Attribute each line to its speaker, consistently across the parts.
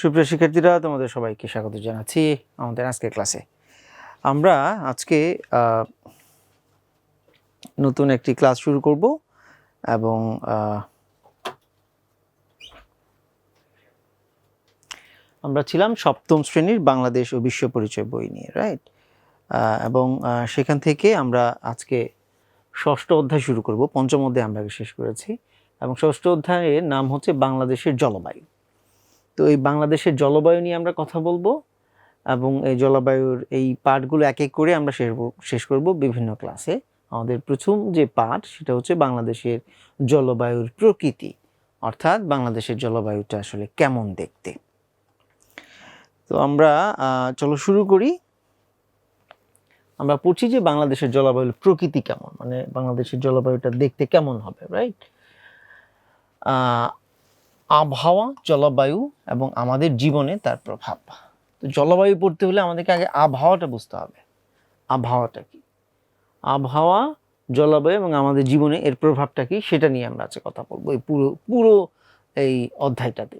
Speaker 1: সুপ্রিয় শিক্ষার্থীরা, তোমাদের সবাইকে স্বাগত জানাচ্ছি আমাদের আজকের ক্লাসে। আমরা আজকে নতুন একটি ক্লাস শুরু করব এবং আমরা ছিলাম সপ্তম শ্রেণির বাংলাদেশ ও বিশ্ব পরিচয় বই নিয়ে রাইট এবং সেখান থেকে আমরা আজকে ষষ্ঠ অধ্যায় শুরু করব। পঞ্চম অধ্যায় আমরা শেষ করেছি এবং ষষ্ঠ অধ্যায়ের নাম হচ্ছে বাংলাদেশের জলবায়ু। তো এই বাংলাদেশের জলবায়ু নিয়ে আমরা কথা বলব এবং এই জলবায়ুর এই পাঠগুলো এক এক করে আমরা শেষ শেষ করব বিভিন্ন ক্লাসে। আমাদের প্রথম যে পাঠ, সেটা হচ্ছে বাংলাদেশের জলবায়ুর প্রকৃতি, অর্থাৎ বাংলাদেশের জলবায়ুটা আসলে কেমন দেখতে। তো আমরা চলো শুরু করি। আমরা পড়ছি যে বাংলাদেশের জলবায়ুর প্রকৃতি কেমন মানে বাংলাদেশের জলবায়ুটা দেখতে কেমন হবে রাইট আবহাওয়া, জলবায়ু এবং আমাদের জীবনে তার প্রভাব। তো জলবায়ু পড়তে হলে আমাদেরকে আগে আবহাওয়াটা বুঝতে হবে। আবহাওয়াটা কি? আবহাওয়া, জলবায়ু এবং আমাদের জীবনে এর প্রভাবটা কি সেটা নিয়ে আমরা আজকে কথা বলব এই পুরো পুরো এই অধ্যায়টাতে।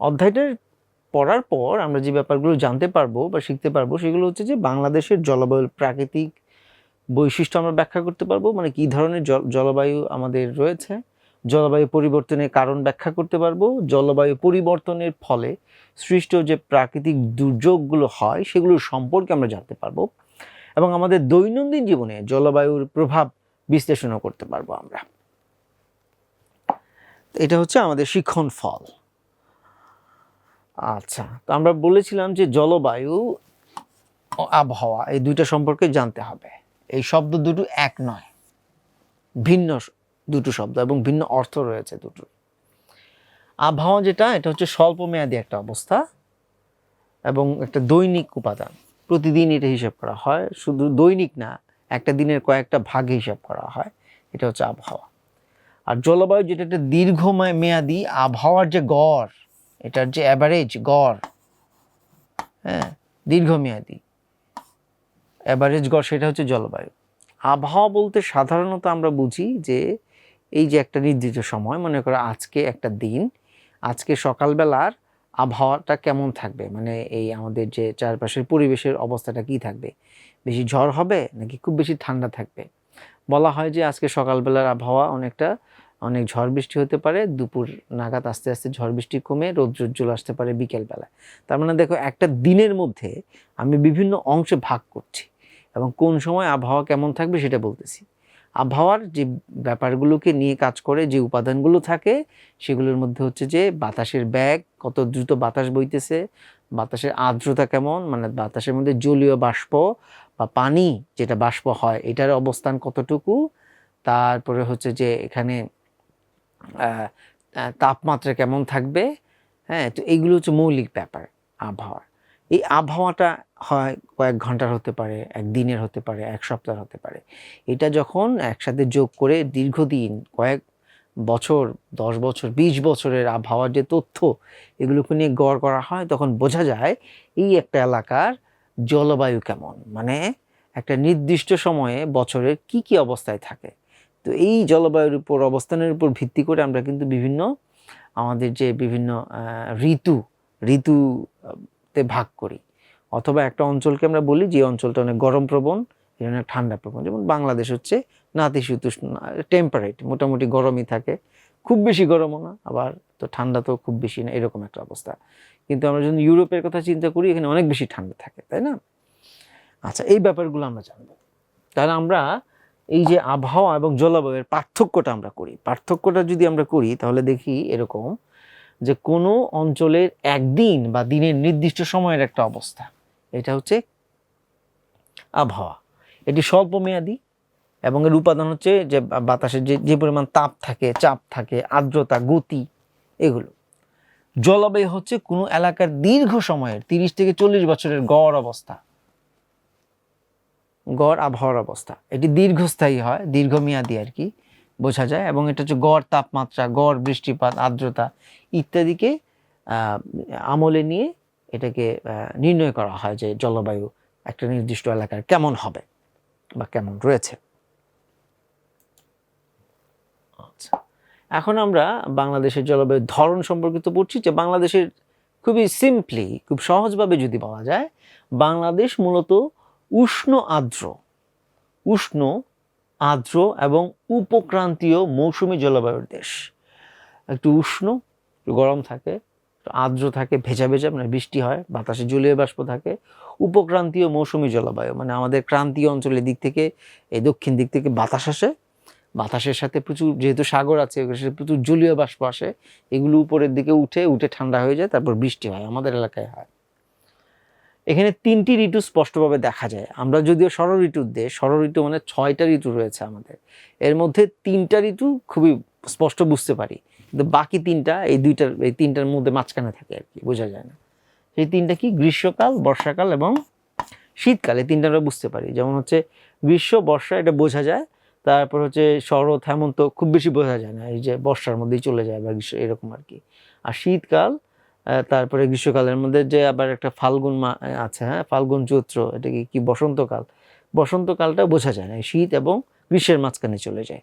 Speaker 1: অধ্যায়টার পড়ার পর আমরা যে ব্যাপারগুলো জানতে পারব বা শিখতে পারব সেগুলো হচ্ছে যে বাংলাদেশের জলবায়ুর প্রাকৃতিক বৈশিষ্ট্য আমরা ব্যাখ্যা করতে পারব। মানে কী ধরনের জল, জলবায়ু আমাদের রয়েছে জলবায়ু পরিবর্তনের কারণ ব্যাখ্যা করতে পারব। জলবায়ু পরিবর্তনের ফলে সৃষ্ট যে প্রাকৃতিক দুর্যোগগুলো হয়, সেগুলো সম্পর্কে আমরা জানতে পারব এবং আমাদের দৈনন্দিন জীবনে জলবায়ুর প্রভাব বিশ্লেষণও করতে পারব আমরা। এটা হচ্ছে আমাদের শিক্ষণ ফল। আচ্ছা তো আমরা বলেছিলাম যে জলবায়ু আবহাওয়া এই দুইটা সম্পর্কে জানতে হবে। এই শব্দ দুটো এক নয়, ভিন্ন দুটো শব্দ এবং ভিন্ন অর্থ রয়েছে দুটো আবহাওয়া যেটা, এটা হচ্ছে স্বল্পমেয়াদী একটা অবস্থা এবং একটা দৈনিক উপাদান। প্রতিদিন এটা হিসাব করা হয়, শুধু দৈনিক না, একটা দিনের কয়েকটা ভাগে হিসাব করা হয়, এটা হচ্ছে আবহাওয়া। আর জলবায়ু যেটা একটা দীর্ঘ মেয়াদি আবহাওয়ার যে গড়, এটার যে অ্যাভারেজ গড় হ্যাঁ দীর্ঘমেয়াদী অ্যাভারেজ গড় সেটা হচ্ছে জলবায়ু। আবহাওয়া বলতে সাধারণত আমরা বুঝি যে এই যে একটা নির্দিষ্ট সময়, মনে করো আজকে একটা দিন, আজকে সকালবেলার আবহাওয়াটা কেমন থাকবে? মানে এই আমাদের যে চারপাশের পরিবেশের অবস্থাটা কি থাকবে? বেশি ঝড় হবে নাকি খুব বেশি ঠান্ডা থাকবে? বলা হয় যে আজকে সকালবেলার আবহাওয়া অনেকটা, অনেক ঝড় বৃষ্টি হতে পারে, দুপুর নাগাদ আস্তে আস্তে ঝড় বৃষ্টি কমে রৌদ্রোজ্জ্বল আসতে পারে বিকেলবেলায় তার মানে দেখো, একটা দিনের মধ্যে আমি বিভিন্ন অংশে ভাগ করছি এবং কোন সময় আবহাওয়া কেমন থাকবে সেটা বলতেছি। আবহাওয়ার যে ব্যাপারগুলোকে নিয়ে কাজ করে, যে উপাদানগুলো থাকে, সেগুলোর মধ্যে হচ্ছে যে বাতাসের ব্যাগ, কত দ্রুত বাতাস বইতেছে, বাতাসের আর্দ্রতা কেমন মানে বাতাসের মধ্যে জলীয় বাষ্প বা পানি যেটা বাষ্প হয়, এটার অবস্থান কতটুকু, তারপরে হচ্ছে যে এখানে তাপমাত্রা কেমন থাকবে হ্যাঁ তো এইগুলো হচ্ছে মৌলিক ব্যাপার আবহাওয়ার। এই আবহাওয়াটা হয় কয়েক ঘণ্টার হতে পারে, এক দিনের হতে পারে, এক সপ্তাহ হতে পারে। এটা যখন একসাথে যোগ করে দীর্ঘদিন, কয়েক বছর, দশ বছর, বিশ বছরের আবহাওয়ার যে তথ্য এগুলোকে নিয়ে গড় করা হয়, তখন বোঝা যায় এই একটা এলাকার জলবায়ু কেমন। মানে একটা নির্দিষ্ট সময়ে বছরের কি কি অবস্থায় থাকে। তো এই জলবায়ুর উপর, অবস্থানের উপর ভিত্তি করে আমরা কিন্তু বিভিন্ন আমাদের যে বিভিন্ন ঋতু ঋতু ঋতুতে ভাগ করি। অথবা একটা অঞ্চলকে আমরা বলি যে অঞ্চলটা অনেক গরম প্রবণ এটা অনেক ঠান্ডা প্রবণ। যেমন বাংলাদেশ হচ্ছে নাতিশীতোষ্ণ, টেম্পারেট, মোটামুটি গরমই থাকে। খুব বেশি গরমও না, আবার তো ঠান্ডা তো খুব বেশি না, এরকম একটা অবস্থা। কিন্তু আমরা যদি ইউরোপের কথা চিন্তা করি, এখানে অনেক বেশি ঠান্ডা থাকে, তাই না? আচ্ছা এই ব্যাপারগুলো আমরা জানব। তাহলে আমরা এই যে আবহাওয়া এবং জলবায়ুর পার্থক্যটা আমরা করি। পার্থক্যটা যদি আমরা করি, তাহলে দেখি এরকম যে কোনো অঞ্চলের একদিন বা দিনের নির্দিষ্ট সময়ের একটা অবস্থা। এটা হচ্ছে আবহাওয়া। এটি স্বল্প মেয়াদি এবং এর উপাদান হচ্ছে যে বাতাসের যে যে পরিমাণ তাপ থাকে, চাপ থাকে, আর্দ্রতা, গতি, এগুলো। জলবায়ু হচ্ছে কোনো এলাকার দীর্ঘ সময়ের, তিরিশ থেকে চল্লিশ বছরের গড় অবস্থা। গড় আবহাওয়ার অবস্থা। এটি দীর্ঘস্থায়ী হয়, দীর্ঘমেয়াদী আর কি। বোঝা যায় এবং এটা হচ্ছে গড় তাপমাত্রা, গড় বৃষ্টিপাত, আর্দ্রতা ইত্যাদিকে আমলে নিয়ে এটাকে নির্ণয় করা হয় যে জলবায়ু একটা নির্দিষ্ট এলাকার কেমন হবে বা কেমন রয়েছে। আচ্ছা এখন আমরা বাংলাদেশের জলবায়ুর ধরন সম্পর্কিত পড়ছি যে বাংলাদেশের খুবই সিম্পলি খুব সহজভাবে যদি বলা যায়, বাংলাদেশ মূলত উষ্ণ আর্দ্র, উষ্ণ আর্দ্র এবং উপক্রান্তীয় মৌসুমী জলবায়ুর দেশ। একটু উষ্ণ গরম থাকে আর্দ্র থাকে, ভেজা ভেজা মানে বৃষ্টি হয়, বাতাসে জলীয় বাষ্প থাকে, উপক্রান্তীয় মৌসুমী জলবায়ু মানে আমাদের ক্রান্তীয় অঞ্চলের দিক থেকে, এই দক্ষিণ দিক থেকে বাতাস আসে, বাতাসের সাথে প্রচুর, যেহেতু সাগর আছে প্রচুর জলীয় বাষ্প আসে, এগুলো উপরের দিকে উঠে উঠে ঠান্ডা হয়ে যায়, তারপর বৃষ্টি হয়, আমাদের এলাকায় হয়। এখানে তিনটি ঋতু স্পষ্টভাবে দেখা যায়। আমরা যদিও ষড় ঋতুর দেশ ষড় ঋতু মানে ছয়টা ঋতু রয়েছে আমাদের। এর মধ্যে তিনটা ঋতু খুবই স্পষ্ট বুঝতে পারি। কিন্তু বাকি তিনটা, এই দুইটার, এই তিনটার মধ্যে মাঝখানে থাকে আর কি, বোঝা যায় না। সেই তিনটা কি? গ্রীষ্মকাল, বর্ষাকাল এবং শীতকাল তিনটা আমরা বুঝতে পারি। যেমন হচ্ছে গ্রীষ্ম, বর্ষা, এটা বোঝা যায়। তারপর হচ্ছে শরৎ হেমন্ত খুব বেশি বোঝা যায় না। এই যে বর্ষার মধ্যেই চলে যায় বা গ্রীষ্ম, এরকম আর কি। আর শীতকাল তারপরে গ্রীষ্মকালের মধ্যে যে আবার একটা ফাল্গুন মা আছে হ্যাঁ? ফাল্গুন চৈত্র, এটা কি কি বসন্তকাল? বসন্তকালটা বোঝা যায় না শীত এবং গ্রীষ্মের মাঝখানে চলে যায়।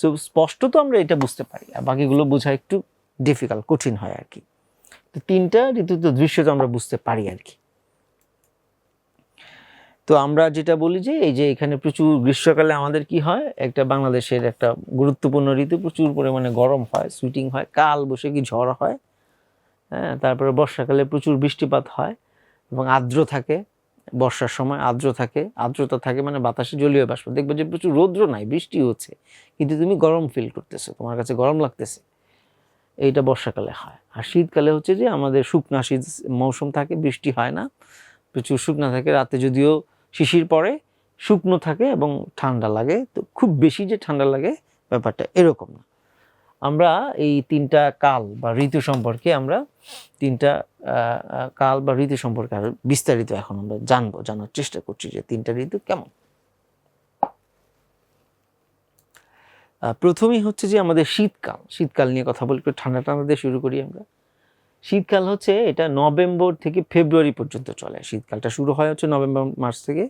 Speaker 1: সো স্পষ্ট তো আমরা এটা বুঝতে পারি, আর বাকিগুলো বোঝা একটু ডিফিকাল্ট কঠিন হয় আর কি। তো তিনটা ঋতুতে দৃশ্য তো আমরা বুঝতে পারি আর কি। তো আমরা যেটা বলি যে, এই যে এখানে প্রচুর গ্রীষ্মকালে আমাদের কি হয়? একটা বাংলাদেশের একটা গুরুত্বপূর্ণ ঋতু, প্রচুর পরিমাণে গরম হয় সুইটিং হয়, কাল বসে কি ঝড় হয়? হ্যাঁ তারপরে বর্ষাকালে প্রচুর বৃষ্টিপাত হয় এবং আর্দ্র থাকে। বর্ষার সময় আর্দ্র থাকে। আর্দ্রতা থাকে মানে বাতাসে জলীয় বাষ্প। দেখবে যে প্রচুর রৌদ্র নাই, বৃষ্টি হচ্ছে। কিন্তু তুমি গরম ফিল করতেছো, তোমার কাছে গরম লাগতেছে। এইটা বর্ষাকালে হয়। আর শীতকালে হচ্ছে যে আমাদের শুকনা শীত মৌসুম থাকে, বৃষ্টি হয় না। প্রচুর শুকনা থাকে, রাতে যদিও শিশির পড়ে, শুকনো থাকে এবং ঠান্ডা লাগে। তো খুব বেশি যে ঠান্ডা লাগে, ব্যাপারটা এরকম না। আমরা এই তিনটা কাল বা ঋতু সম্পর্কে আমরা তিনটা কাল বা ঋতু সম্পর্কে আরও বিস্তারিত এখন আমরা জানব, জানার চেষ্টা করছি যে তিনটা ঋতু কেমন। প্রথমেই হচ্ছে যে আমাদের শীতকাল শীতকাল নিয়ে কথা বলি একটু ঠান্ডা ঠান্ডা দিয়ে শুরু করি আমরা। শীতকাল হচ্ছে এটা নভেম্বর থেকে ফেব্রুয়ারি পর্যন্ত চলে, শীতকালটা শুরু হয় হচ্ছে নভেম্বর মাস থেকে।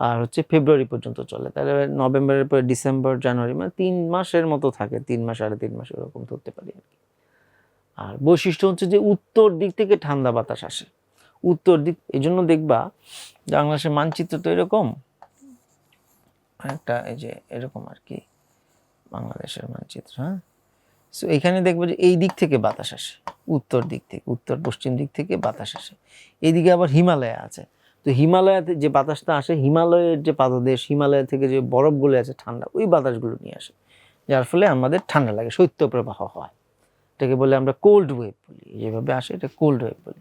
Speaker 1: আর হচ্ছে ফেব্রুয়ারি পর্যন্ত চলে। তাহলে নভেম্বরের পরে ডিসেম্বর, জানুয়ারি মানে তিন মাসের মতো থাকে, তিন মাস, সাড়ে তিন মাস এরকম ধরতে পারি আর কি। আর বৈশিষ্ট্য হচ্ছে যে উত্তর দিক থেকে ঠান্ডা বাতাস আসে। উত্তর দিক, এই জন্য দেখবা বাংলাদেশের মানচিত্র তো এরকম। একটা এই যে এরকম আর কি, বাংলাদেশের মানচিত্র হ্যাঁ? সো এখানে দেখব যে এই দিক থেকে বাতাস আসে, উত্তর দিক থেকে, উত্তর পশ্চিম দিক থেকে বাতাস আসে। এইদিকে আবার হিমালয়া আছে। তো হিমালয়াতে যে বাতাসটা আসে, হিমালয়ের যে পাদদেশ, হিমালয় থেকে যে বরফগুলো আছে ঠান্ডা, ওই বাতাসগুলো নিয়ে আসে। যার ফলে আমাদের ঠান্ডা লাগে শৈত্যপ্রবাহ হয়। এটাকে বলে আমরা কোল্ড ওয়েভ বলি। যেভাবে আসে এটা কোল্ড ওয়েভ বলি।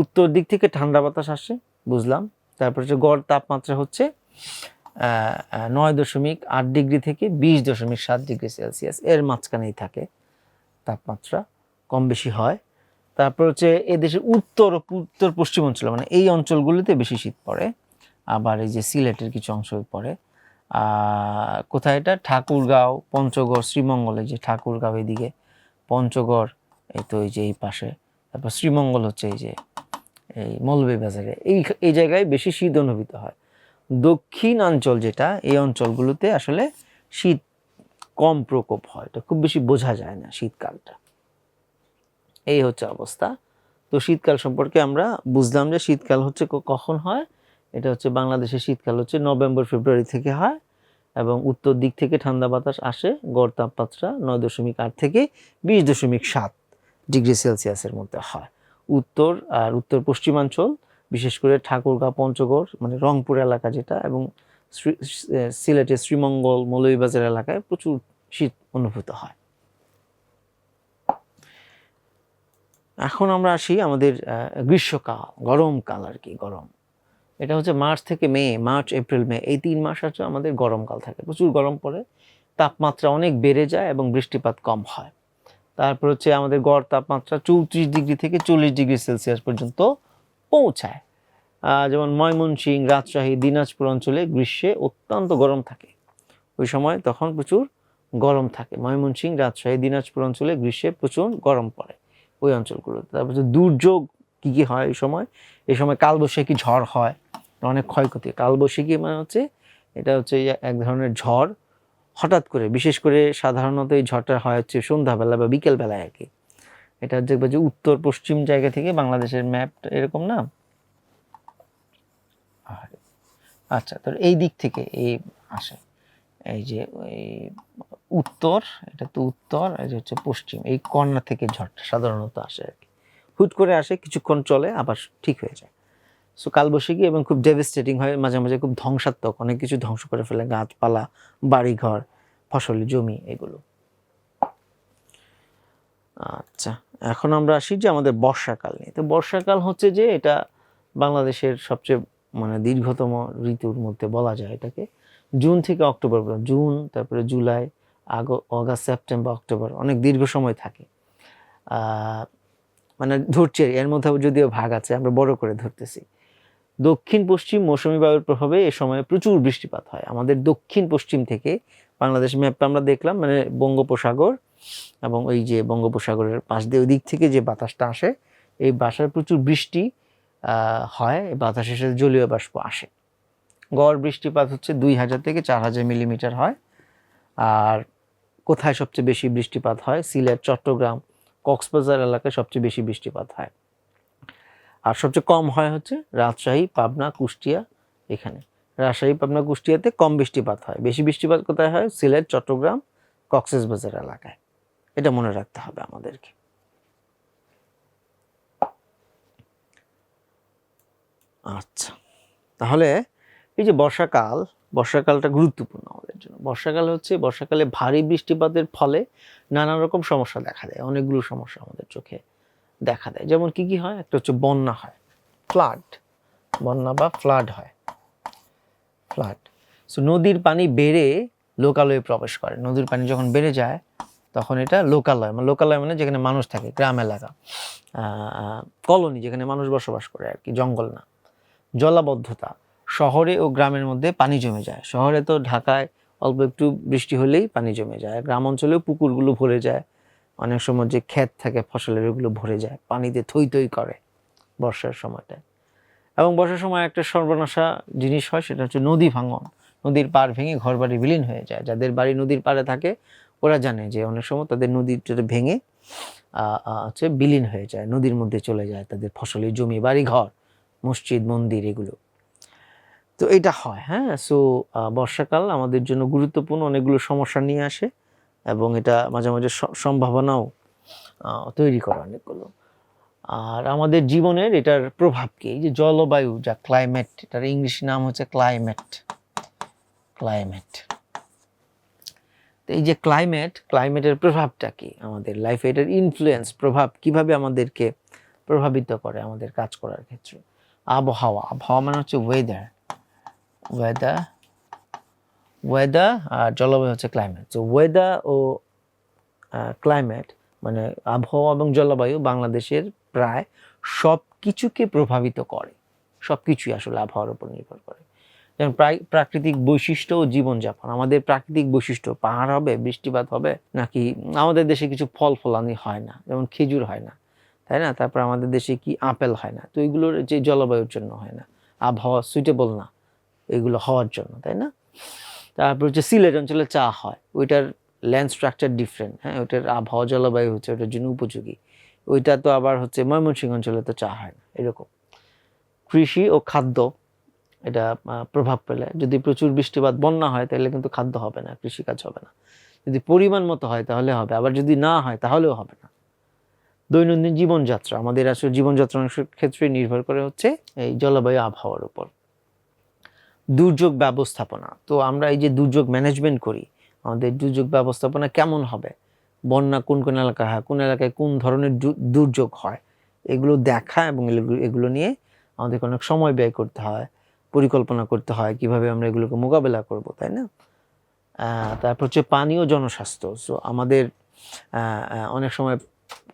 Speaker 1: উত্তর দিক থেকে ঠান্ডা বাতাস আসে, বুঝলাম। তারপর হচ্ছে গড় তাপমাত্রা হচ্ছে নয় দশমিক আট ডিগ্রি থেকে বিশ দশমিক সাত ডিগ্রি সেলসিয়াস। এর মাঝখানেই থাকে তাপমাত্রা কম বেশি হয়। তারপর হচ্ছে এদেশের উত্তর উত্তর পশ্চিম অঞ্চল মানে এই অঞ্চলগুলিতে বেশি শীত পড়ে। আবার এই যে সিলেটের কিছু অংশ পড়ে। কোথায় এটা? ঠাকুরগাঁও, পঞ্চগড় শ্রীমঙ্গলে যে ঠাকুরগাঁও এদিকে, পঞ্চগড়, এই তো এই যে এই পাশে। তারপর শ্রীমঙ্গল হচ্ছে এই যে, এই মলবে মৌলভীবাজারে এই এই জায়গায় বেশি শীত অনুভূত হয়। দক্ষিণাঞ্চল যেটা, এই অঞ্চলগুলোতে আসলে শীত কম প্রকোপ হয়। এটা খুব বেশি বোঝা যায় না শীতকালটা। এই হচ্ছে অবস্থা। তো শীতকাল সম্পর্কে আমরা বুঝলাম যে শীতকাল হচ্ছে কখন হয়? এটা হচ্ছে বাংলাদেশের শীতকাল হচ্ছে নভেম্বর, ফেব্রুয়ারি থেকে হয় এবং উত্তর দিক থেকে ঠান্ডা বাতাস আসে, গড় তাপমাত্রা নয় দশমিক আট থেকে বিশ দশমিক সাত ডিগ্রি সেলসিয়াসের মধ্যে হয়। উত্তর আর উত্তর পশ্চিমাঞ্চল, বিশেষ করে ঠাকুরগাঁও পঞ্চগড় মানে রংপুর এলাকা যেটা এবং সিলেটের শ্রীমঙ্গল, মৌলভীবাজার এলাকায় প্রচুর শীত অনুভূত হয়। এখন আমরা আসি আমাদের গ্রীষ্মকাল গরমকাল আর কি, গরম। এটা হচ্ছে মার্চ থেকে মে, মার্চ, এপ্রিল, মে। এই তিন মাস হচ্ছে আমাদের গরমকাল থাকে। প্রচুর গরম পড়ে, তাপমাত্রা অনেক বেড়ে যায় এবং বৃষ্টিপাত কম হয়। তারপর হচ্ছে আমাদের গড় তাপমাত্রা চৌত্রিশ ডিগ্রি থেকে চল্লিশ ডিগ্রি সেলসিয়াস পর্যন্ত পৌঁছায়। যেমন ময়মনসিং, রাজশাহী, দিনাজপুর অঞ্চলে গ্রীষ্মে অত্যন্ত গরম থাকে। ওই সময় তখন প্রচুর গরম থাকে। ময়মনসিংহ রাজশাহী, দিনাজপুর অঞ্চলে গ্রীষ্মে প্রচুর গরম পড়ে। ওই অঞ্চলগুলোতে। তারপর হচ্ছে দুর্যোগ কী কী হয় এই সময়? এই সময় কালবৈশাখী ঝড় হয় অনেক ক্ষয়ক্ষতি। কালবৈশাখী মানে হচ্ছে, এটা হচ্ছে এক ধরনের ঝড়। হঠাৎ করে, বিশেষ করে সাধারণত এই ঝড়টা হয় হচ্ছে সন্ধ্যাবেলা বা বিকেলবেলায় আর কি। এটা দেখবে যে উত্তর পশ্চিম জায়গা থেকে বাংলাদেশের ম্যাপ এরকম না? আচ্ছা তো এই দিক থেকে এই আসে। এই যে, এই উত্তর, এটা তো উত্তর, এই যে হচ্ছে পশ্চিম, এই কর্নার থেকে ঝড়টা সাধারণত আসে আর কি। হুট করে আসে, কিছুক্ষণ চলে, আবার ঠিক হয়ে যায়। সো কালবৈশাখী এবং খুব ডেভিস্টেটিং হয়, মাঝে মাঝে খুব ধ্বংসাত্মক, অনেক কিছু ধ্বংস করে ফেলে, গাছপালা, বাড়িঘর, ফসলি, জমি, এগুলো। আচ্ছা এখন আমরা আসি যে আমাদের বর্ষাকাল নিয়ে। তো বর্ষাকাল হচ্ছে যে, এটা বাংলাদেশের সবচেয়ে মানে দীর্ঘতম ঋতুর মধ্যে বলা যায় এটাকে। জুন থেকে অক্টোবর পর্যন্ত। জুন, তারপরে জুলাই, আগ, অগাস্ট, সেপ্টেম্বর, অক্টোবর, অনেক দীর্ঘ সময় থাকে। মানে ধরছে এর মধ্যে যদিও ভাগ আছে, আমরা বড় করে ধরতেছি। দক্ষিণ পশ্চিম মৌসুমি বায়ুর প্রভাবে এ সময় প্রচুর বৃষ্টিপাত হয়। আমাদের দক্ষিণ পশ্চিম থেকে বাংলাদেশ ম্যাপটা আমরা দেখলাম মানে বঙ্গোপসাগর এবং ওই যে বঙ্গোপসাগরের পাশ দিয়ে ওই দিক থেকে যে বাতাসটা আসে, এই বাসার প্রচুর বৃষ্টি হয়, বাতাসের সাথে জলীয় বাষ্প আসে। গড় বৃষ্টিপাত হচ্ছে দুই হাজার থেকে চার হাজার মিলিমিটার হয়। আর কোথায় সবচেয়ে বেশি বৃষ্টিপাত হয়? সিলেট, চট্টগ্রাম, কক্সবাজার এলাকায় সবচেয়ে বেশি বৃষ্টিপাত হয়। আর সবচেয়ে কম হয় হচ্ছে রাজশাহী, পাবনা, কুষ্টিয়া এখানে। রাজশাহী, পাবনা, কুষ্টিয়াতে কম বৃষ্টিপাত হয়। বেশি বৃষ্টিপাত কোথায় হয়? সিলেট, চট্টগ্রাম, কক্সবাজার এলাকায়। এটা মনে রাখতে হবে আমাদেরকে। আচ্ছা তাহলে এই যে বর্ষাকাল, বর্ষাকালটা গুরুত্বপূর্ণ আমাদের জন্য। বর্ষাকাল হচ্ছে, বর্ষাকালে ভারী বৃষ্টিপাতের ফলে নানা রকম সমস্যা দেখা দেয়, অনেকগুলো সমস্যা আমাদের চোখে দেখা দেয়। যেমন কি কি হয়? একটা হচ্ছে বন্যা হয়, ফ্লাড। বন্যা বা ফ্লাড হয়, ফ্লাড। সো নদীর পানি বেড়ে লোকালয়ে প্রবেশ করে। নদীর পানি যখন বেড়ে যায়, তখন এটা লোকালয় মানে লোকালয় মানে যেখানে মানুষ থাকে, গ্রাম এলাকা কলোনি যেখানে মানুষ বসবাস করে আর কি, জঙ্গল না। জলাবদ্ধতা। শহরে ও গ্রামের মধ্যে পানি জমে যায়। শহরে তো ঢাকায় অল্প একটু বৃষ্টি হলেই পানি জমে যায়। গ্রাম অঞ্চলেও পুকুরগুলো ভরে যায়। অনেক সময় যে ক্ষেত থাকে ফসলের, ওগুলো ভরে যায়। পানিতে থই থই করে বর্ষার সময়টায়। এবং বর্ষার সময় একটা সর্বনাশা জিনিস হয়, সেটা হচ্ছে নদী ভাঙন। নদীর পাড় ভেঙে ঘর বাড়ি বিলীন হয়ে যায়। যাদের বাড়ি নদীর পাড়ে থাকে, ওরা জানে যে অনেক সময় তাদের নদীটা ভেঙে হচ্ছে বিলীন হয়ে যায়। নদীর মধ্যে চলে যায় তাদের ফসলের জমি বাড়ি ঘর মসজিদ, মন্দির, এগুলো। তো এটা হয় হ্যাঁ? সো বর্ষাকাল আমাদের জন্য গুরুত্বপূর্ণ, অনেকগুলো সমস্যা নিয়ে আসে এবং এটা মাঝে মাঝে সম্ভাবনাও তৈরি করে অনেকগুলো। আর আমাদের জীবনের এটার প্রভাব কি? এই যে জলবায়ু, যা ক্লাইমেট এটার ইংলিশ নাম হচ্ছে ক্লাইমেট ক্লাইমেট তো এই যে ক্লাইমেট ক্লাইমেটের প্রভাবটা কি? আমাদের লাইফে এটার ইনফ্লুয়েন্স প্রভাব কীভাবে আমাদেরকে প্রভাবিত করে আমাদের কাজ করার ক্ষেত্রে? আবহাওয়া আবহাওয়া মানে হচ্ছে ওয়েদার ওয়েদার ওয়েদার আর জলবায়ু হচ্ছে ক্লাইমেট তো ওয়েদার ও ক্লাইমেট মানে আবহাওয়া এবং জলবায়ু বাংলাদেশের প্রায় সব কিছুকে প্রভাবিত করে। সব কিছুই আসলে আবহাওয়ার উপর নির্ভর করে। যেমন প্রায়, প্রাকৃতিক বৈশিষ্ট্য ও জীবনযাপন। আমাদের প্রাকৃতিক বৈশিষ্ট্য, পাহাড় হবে, বৃষ্টিপাত হবে, নাকি আমাদের দেশে কিছু ফল ফলানি হয় না, যেমন খেজুর হয় না, তাই না? তারপর আমাদের দেশে কি আপেল হয় না? তো এগুলোর যে জলবায়ুর জন্য হয় না। আবহাওয়া সুইটেবল না। এগুলো হওয়ার জন্য, তাই না? তারপর হচ্ছে সিলেট অঞ্চলে চা হয়, ওইটার ল্যান্ড স্ট্রাকচার ডিফারেন্ট হ্যাঁ? ওইটার আবহাওয়া জলবায়ু হচ্ছে ওটার জন্য উপযোগী। ওইটা তো আবার হচ্ছে ময়মনসিংহ অঞ্চলে তো চা হয় না, এরকম। কৃষি ও খাদ্য, এটা প্রভাব পেলে যদি প্রচুর বৃষ্টিপাত, বন্যা হয়, তাহলে কিন্তু খাদ্য হবে না, কৃষিকাজ হবে না। যদি পরিমাণ মতো হয়, তাহলে হবে। আবার যদি না হয়, তাহলেও হবে না। দৈনন্দিন জীবনযাত্রা, আমাদের আসলে জীবনযাত্রা অংশের ক্ষেত্রে নির্ভর করে হচ্ছে এই জলবায়ু আবহাওয়ার উপর। দুর্যোগ ব্যবস্থাপনা। তো আমরা এই যে দুর্যোগ ম্যানেজমেন্ট করি, আমাদের দুর্যোগ ব্যবস্থাপনা কেমন হবে? বন্যা কোন কোন এলাকায় হয়, কোন এলাকায় কোন ধরনের দুর্যোগ হয়? এগুলো দেখা এবং এগুলো- নিয়ে আমাদেরকে অনেক সময় ব্যয় করতে হয়, পরিকল্পনা করতে হয়, কীভাবে আমরা এগুলোকে মোকাবেলা করব, তাই না? তারপর হচ্ছে পানি ও জনস্বাস্থ্য। সো আমাদের অনেক সময়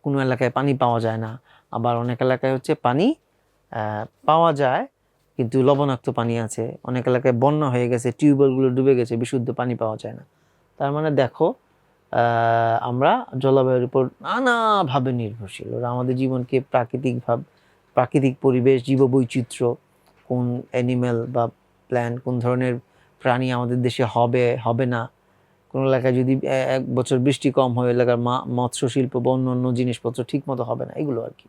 Speaker 1: কোনো এলাকায় পানি পাওয়া যায় না, আবার অনেক এলাকায় হচ্ছে পানি পাওয়া যায় কিন্তু লবণাক্ত পানি আছে। অনেক এলাকায় বন্যা হয়ে গেছে, টিউবওয়েলগুলো ডুবে গেছে, বিশুদ্ধ পানি পাওয়া যায় না। তার মানে দেখো আমরা জলবায়ুর উপর নানাভাবে নির্ভরশীল। ওরা আমাদের জীবনকে প্রাকৃতিক ভাব, প্রাকৃতিক পরিবেশ, জীববৈচিত্র্য, কোন অ্যানিমেল বা প্ল্যান্ট কোন ধরনের প্রাণী আমাদের দেশে হবে হবে না। কোনো এলাকায় যদি এক বছর বৃষ্টি কম হয়, এলাকার মা মৎস্য শিল্প বা অন্য অন্য জিনিসপত্র ঠিক মতো হবে না, এগুলো আর কি।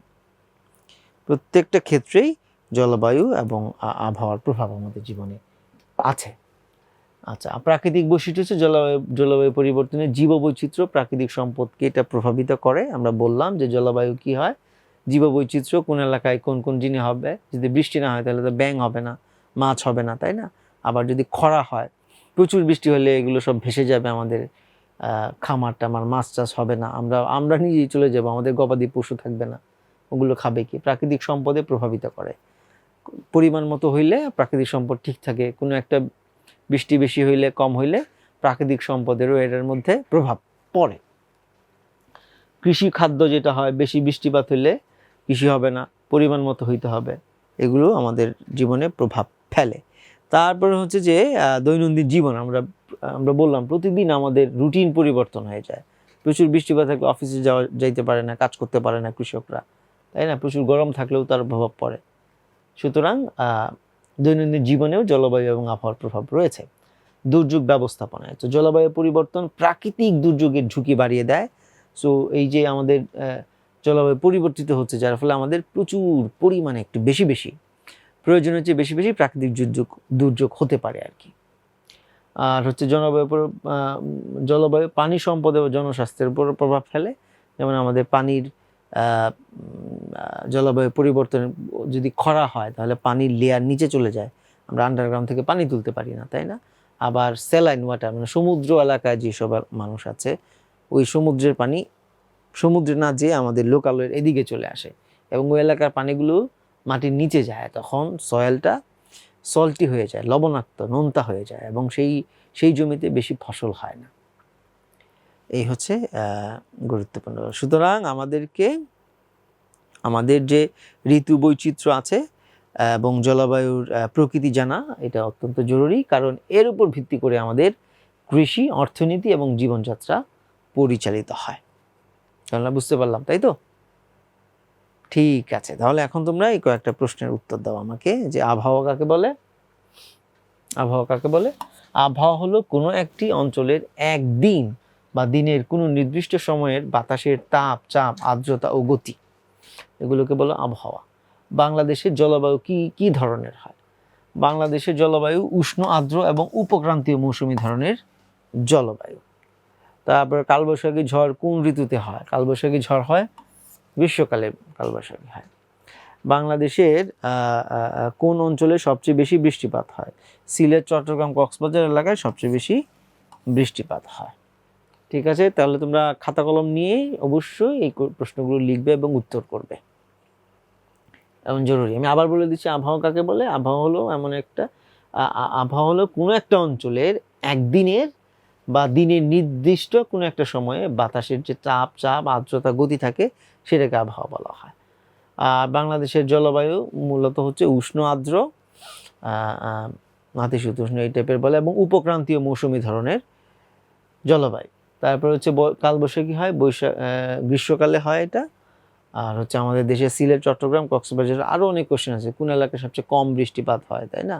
Speaker 1: প্রত্যেকটা ক্ষেত্রেই জলবায়ু এবং আবহাওয়ার প্রভাব আমাদের জীবনে আছে। আচ্ছা প্রাকৃতিক বৈশিষ্ট্য হচ্ছে জলবায়ু জলবায়ু পরিবর্তনের জীববৈচিত্র্য, প্রাকৃতিক সম্পদকে এটা প্রভাবিত করে। আমরা বললাম যে জলবায়ু কি হয়? জীববৈচিত্র্য, কোন এলাকায় কোন কোন জিনিস হবে? যদি বৃষ্টি না হয় তাহলে তো ব্যাং হবে না, মাছ হবে না, তাই না? আবার যদি খরা হয়, প্রচুর বৃষ্টি হলে এগুলো সব ভেসে যাবে আমাদের খামার টামার, মাছ চাষ হবে না। আমরা আমরা নিজেই চলে যাব, আমাদের গবাদি পশু থাকবে না। ওগুলো খাবে কি? প্রাকৃতিক সম্পদে প্রভাবিত করে। পরিমাণ মতো হইলে প্রাকৃতিক সম্পদ ঠিক থাকে। কোনো একটা বৃষ্টি বেশি হইলে, কম হইলে প্রাকৃতিক সম্পদেরও এটার মধ্যে প্রভাব পড়ে। কৃষি খাদ্য যেটা হয়, বেশি বৃষ্টিপাত হইলে কৃষি হবে না, পরিমাণ মতো হইতে হবে। এগুলো আমাদের জীবনে প্রভাব ফেলে। তারপরে হচ্ছে যে দৈনন্দিন জীবন আমরা আমরা বললাম, প্রতিদিন আমাদের রুটিন পরিবর্তন হয়ে যায়। প্রচুর বৃষ্টিপাত থাকলে অফিসে যাওয়া, যাইতে পারে না, কাজ করতে পারে না কৃষকরা। তাই না? প্রচুর গরম থাকলেও তার প্রভাব পড়ে। সুতরাং দৈনন্দিন জীবনেও জলবায়ু এবং আবহাওয়ার প্রভাব রয়েছে। দুর্যোগ ব্যবস্থাপনায়, তো জলবায়ু পরিবর্তন প্রাকৃতিক দুর্যোগের ঝুঁকি বাড়িয়ে দেয়। সো, এই যে আমাদের জলবায়ু পরিবর্তিত হচ্ছে, যার ফলে আমাদের প্রচুর পরিমাণে একটু বেশি বেশি, প্রয়োজনের চেয়ে বেশি বেশি প্রাকৃতিক দুর্যোগ দুর্যোগ হতে পারে আর কি। আর হচ্ছে জলবায়ু জলবায়ু, পানি সম্পদ এবং জনস্বাস্থ্যের উপর প্রভাব ফেলে। যেমন আমাদের পানির জলবায়ু পরিবর্তন যদি খরা হয়, তাহলে পানির লেয়ার নিচে চলে যায়। আমরা আন্ডারগ্রাউন্ড থেকে পানি তুলতে পারি না, তাই না? আবার স্যালাইন ওয়াটার মানে সমুদ্র এলাকায় যেসব মানুষ আছে, ওই সমুদ্রের পানি, সমুদ্রে না যেয়ে আমাদের লোকালয়ের এদিকে চলে আসে এবং ওই এলাকার পানিগুলো মাটির নিচে যায়, তখন সয়েলটা সল্টি হয়ে যায়, লবণাক্ত, নোনতা হয়ে যায় এবং সেই সেই জমিতে বেশি ফসল হয় না। এই হচ্ছে গুরুত্বপূর্ণ। সুতরাং আমাদেরকে, আমাদের যে ঋতু বৈচিত্র্য আছে এবং জলবায়ুর প্রকৃতি জানা, এটা অত্যন্ত জরুরি, কারণ এর উপর ভিত্তি করে আমাদের কৃষি, অর্থনীতি এবং জীবনযাত্রা পরিচালিত হয়। আমরা বুঝতে পারলাম, তাই তো? ঠিক আছে, তাহলে এখন তোমরা এই কয়েকটা প্রশ্নের উত্তর দাও আমাকে, যে আবহাওয়া কাকে বলে? আবহাওয়া কাকে বলে? আবহাওয়া হলো কোনো একটি অঞ্চলের একদিন বা দিনের কোনো নির্দিষ্ট সময়ের বাতাসের তাপ, চাপ, আর্দ্রতা ও গতি। এগুলোকে বলো আবহাওয়া। বাংলাদেশের জলবায়ু কি কি ধরনের হয়? বাংলাদেশের জলবায়ু উষ্ণ, আর্দ্র এবং উপক্রান্তীয় মৌসুমি ধরনের জলবায়ু। তারপরে কালবৈশাখী ঝড় কোন ঋতুতে হয়? কালবৈশাখী ঝড় হয়, গ্রীষ্মকালে কালবৈশাখী হয়। বাংলাদেশের কোন অঞ্চলে সবচেয়ে বেশি বৃষ্টিপাত হয়? সিলেট, চট্টগ্রাম, কক্সবাজার এলাকায় সবচেয়ে বেশি বৃষ্টিপাত হয়। ঠিক আছে? তাহলে তোমরা খাতা কলম নিয়ে অবশ্যই এই প্রশ্নগুলো লিখবে এবং উত্তর করবে। এমন জরুরি। আমি আবার বলে দিচ্ছি, আবহাওয়া কাকে বলে? আবহাওয়া হলো এমন একটা আবহাওয়া হলো কোনো একটা অঞ্চলের একদিনের বা দিনের নির্দিষ্ট কোনো একটা সময়ে বাতাসের যে চাপ চাপ, আর্দ্রতা, গতি থাকে, সেটাকে আবহাওয়া বলা হয়। আর বাংলাদেশের জলবায়ু মূলত হচ্ছে উষ্ণ আর্দ্র নাতিশীতোষ্ণ এই টাইপের বলে, এবং উপক্রান্তীয় মৌসুমি ধরনের জলবায়ু। তারপর হচ্ছে কালবৈশাখী হয় বৈশাখ গ্রীষ্মকালে হয় এটা। আর হচ্ছে আমাদের দেশে সিলেট, চট্টগ্রাম, কক্সবাজার আরও অনেক কোশ্চেন আছে। কোন এলাকায় সবচেয়ে কম বৃষ্টিপাত হয়, তাই না?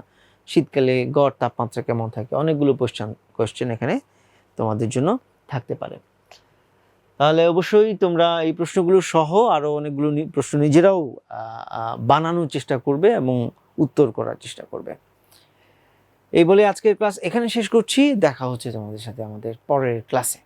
Speaker 1: শীতকালে গড় তাপমাত্রা কেমন থাকে? অনেকগুলো কোশ্চেন কোশ্চেন এখানে তোমাদের জন্য থাকতে পারে। তাহলে অবশ্যই তোমরা এই প্রশ্নগুলো সহ আরও অনেকগুলো প্রশ্ন নিজেরাও বানানোর চেষ্টা করবে এবং উত্তর করার চেষ্টা করবে। এই বলে আজকের ক্লাস এখানে শেষ করছি। দেখা হচ্ছে তোমাদের সাথে আমাদের পরের ক্লাসে